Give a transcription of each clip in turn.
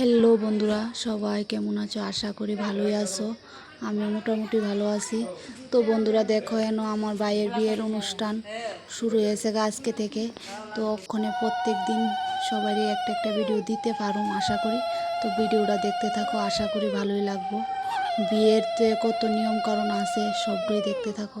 Hello বন্ধুরা, সবাই কেমন আছো? আশা করি ভালোই আছো। আমি মোটামুটি ভালো আছি। তো বন্ধুরা, দেখো এন আমার ভাইয়ের বিয়ের অনুষ্ঠান শুরু হয়েছে আজকে থেকে। তো ওখানে প্রত্যেক দিন সবারই একটা একটা ভিডিও দিতে পারুম আশা করি। তো ভিডিওটা দেখতে থাকো, আশা করি ভালোই লাগবো। বিয়ের তো কত নিয়ম কারণ আছে, সবটাই দেখতে থাকো।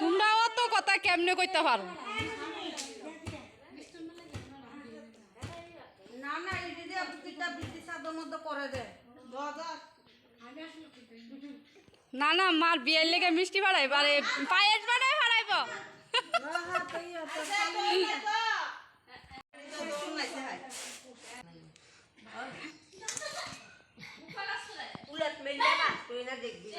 তোমরা অত কথা কেমনে কইতে পারো? না না এই দিদি দুটা বৃষ্টি সাদের মধ্যে করে দে। না না মার বিয়ের লেগে মিষ্টি বাড়াই পারে পায়েস বাড়াই বাড়াইব উলট মেলে না তুই না দেখবি